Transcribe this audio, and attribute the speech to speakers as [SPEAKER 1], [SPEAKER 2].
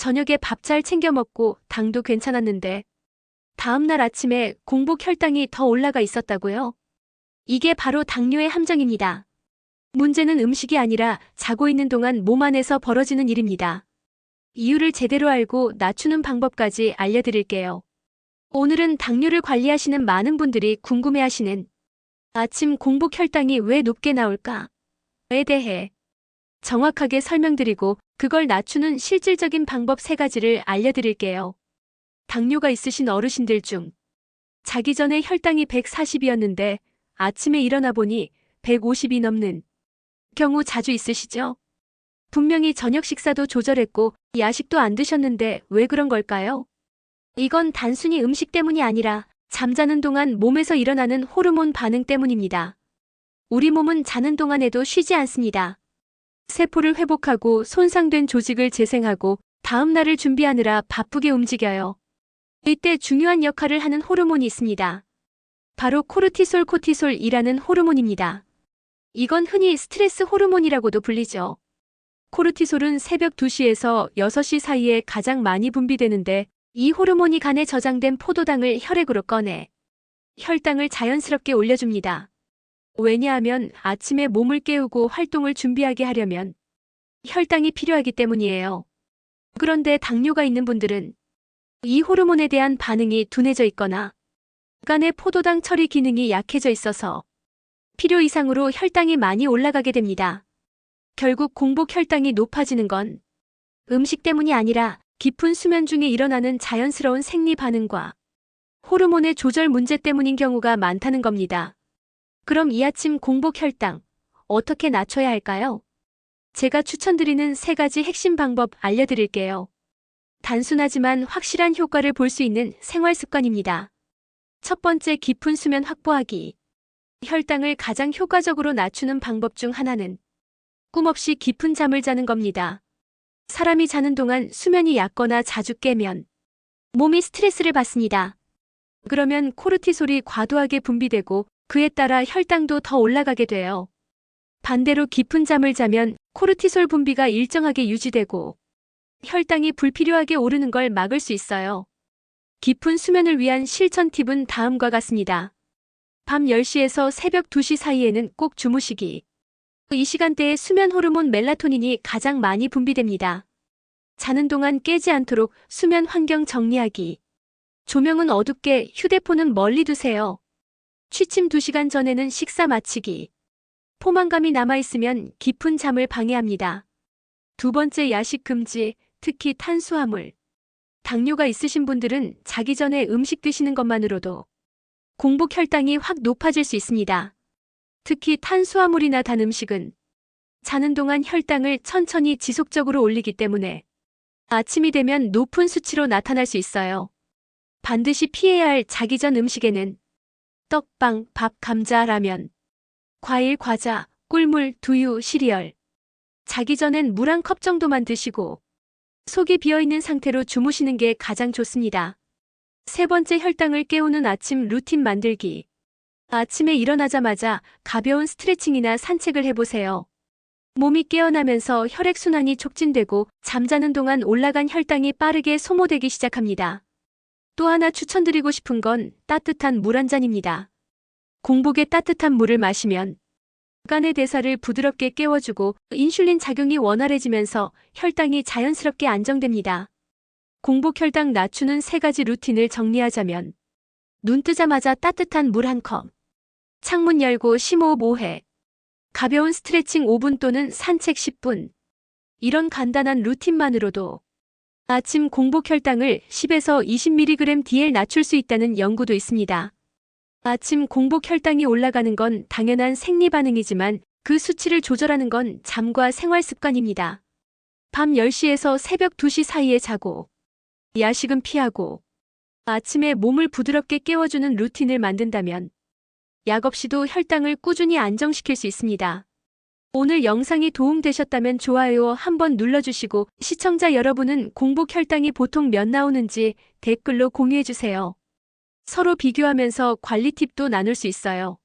[SPEAKER 1] 저녁에 밥 잘 챙겨 먹고 당도 괜찮았는데 다음날 아침에 공복 혈당이 더 올라가 있었다고요? 이게 바로 당뇨의 함정입니다. 문제는 음식이 아니라 자고 있는 동안 몸 안에서 벌어지는 일입니다. 이유를 제대로 알고 낮추는 방법까지 알려드릴게요. 오늘은 당뇨를 관리하시는 많은 분들이 궁금해하시는 아침 공복 혈당이 왜 높게 나올까? 에 대해 정확하게 설명드리고 그걸 낮추는 실질적인 방법 세 가지를 알려드릴게요. 당뇨가 있으신 어르신들 중 자기 전에 혈당이 140이었는데 아침에 일어나 보니 150이 넘는 경우 자주 있으시죠? 분명히 저녁 식사도 조절했고 야식도 안 드셨는데 왜 그런 걸까요? 이건 단순히 음식 때문이 아니라 잠자는 동안 몸에서 일어나는 호르몬 반응 때문입니다. 우리 몸은 자는 동안에도 쉬지 않습니다. 세포를 회복하고 손상된 조직을 재생하고 다음 날을 준비하느라 바쁘게 움직여요. 이때 중요한 역할을 하는 호르몬이 있습니다. 바로 코르티솔 코티솔이라는 호르몬입니다. 이건 흔히 스트레스 호르몬이라고도 불리죠. 코르티솔은 새벽 2시에서 6시 사이에 가장 많이 분비되는데 이 호르몬이 간에 저장된 포도당을 혈액으로 꺼내 혈당을 자연스럽게 올려줍니다. 왜냐하면 아침에 몸을 깨우고 활동을 준비하게 하려면 혈당이 필요하기 때문이에요. 그런데 당뇨가 있는 분들은 이 호르몬에 대한 반응이 둔해져 있거나 간의 포도당 처리 기능이 약해져 있어서 필요 이상으로 혈당이 많이 올라가게 됩니다. 결국 공복 혈당이 높아지는 건 음식 때문이 아니라 깊은 수면 중에 일어나는 자연스러운 생리 반응과 호르몬의 조절 문제 때문인 경우가 많다는 겁니다. 그럼 이 아침 공복 혈당 어떻게 낮춰야 할까요? 제가 추천드리는 세 가지 핵심 방법 알려드릴게요. 단순하지만 확실한 효과를 볼 수 있는 생활 습관입니다. 첫 번째 깊은 수면 확보하기. 혈당을 가장 효과적으로 낮추는 방법 중 하나는 꿈 없이 깊은 잠을 자는 겁니다. 사람이 자는 동안 수면이 얕거나 자주 깨면 몸이 스트레스를 받습니다. 그러면 코르티솔이 과도하게 분비되고 그에 따라 혈당도 더 올라가게 돼요. 반대로 깊은 잠을 자면 코르티솔 분비가 일정하게 유지되고 혈당이 불필요하게 오르는 걸 막을 수 있어요. 깊은 수면을 위한 실천 팁은 다음과 같습니다. 밤 10시에서 새벽 2시 사이에는 꼭 주무시기. 이 시간대에 수면 호르몬 멜라토닌이 가장 많이 분비됩니다. 자는 동안 깨지 않도록 수면 환경 정리하기. 조명은 어둡게 휴대폰은 멀리 두세요. 취침 2시간 전에는 식사 마치기. 포만감이 남아있으면 깊은 잠을 방해합니다. 두 번째 야식 금지, 특히 탄수화물. 당뇨가 있으신 분들은 자기 전에 음식 드시는 것만으로도 공복 혈당이 확 높아질 수 있습니다. 특히 탄수화물이나 단 음식은 자는 동안 혈당을 천천히 지속적으로 올리기 때문에 아침이 되면 높은 수치로 나타날 수 있어요. 반드시 피해야 할 자기 전 음식에는 떡, 빵, 밥, 감자, 라면, 과일, 과자, 꿀물, 두유, 시리얼. 자기 전엔 물 한 컵 정도만 드시고 속이 비어있는 상태로 주무시는 게 가장 좋습니다. 세 번째 혈당을 깨우는 아침 루틴 만들기. 아침에 일어나자마자 가벼운 스트레칭이나 산책을 해보세요. 몸이 깨어나면서 혈액순환이 촉진되고 잠자는 동안 올라간 혈당이 빠르게 소모되기 시작합니다. 또 하나 추천드리고 싶은 건 따뜻한 물 한 잔입니다. 공복에 따뜻한 물을 마시면 간의 대사를 부드럽게 깨워주고 인슐린 작용이 원활해지면서 혈당이 자연스럽게 안정됩니다. 공복 혈당 낮추는 세 가지 루틴을 정리하자면 눈 뜨자마자 따뜻한 물 한 컵, 창문 열고 심호흡 5회, 가벼운 스트레칭 5분 또는 산책 10분. 이런 간단한 루틴만으로도 아침 공복 혈당을 10에서 20mg DL 낮출 수 있다는 연구도 있습니다. 아침 공복 혈당이 올라가는 건 당연한 생리 반응이지만 그 수치를 조절하는 건 잠과 생활 습관입니다. 밤 10시에서 새벽 2시 사이에 자고 야식은 피하고 아침에 몸을 부드럽게 깨워주는 루틴을 만든다면 약 없이도 혈당을 꾸준히 안정시킬 수 있습니다. 오늘 영상이 도움되셨다면 좋아요 한번 눌러주시고 시청자 여러분은 공복 혈당이 보통 몇 나오는지 댓글로 공유해주세요. 서로 비교하면서 관리 팁도 나눌 수 있어요.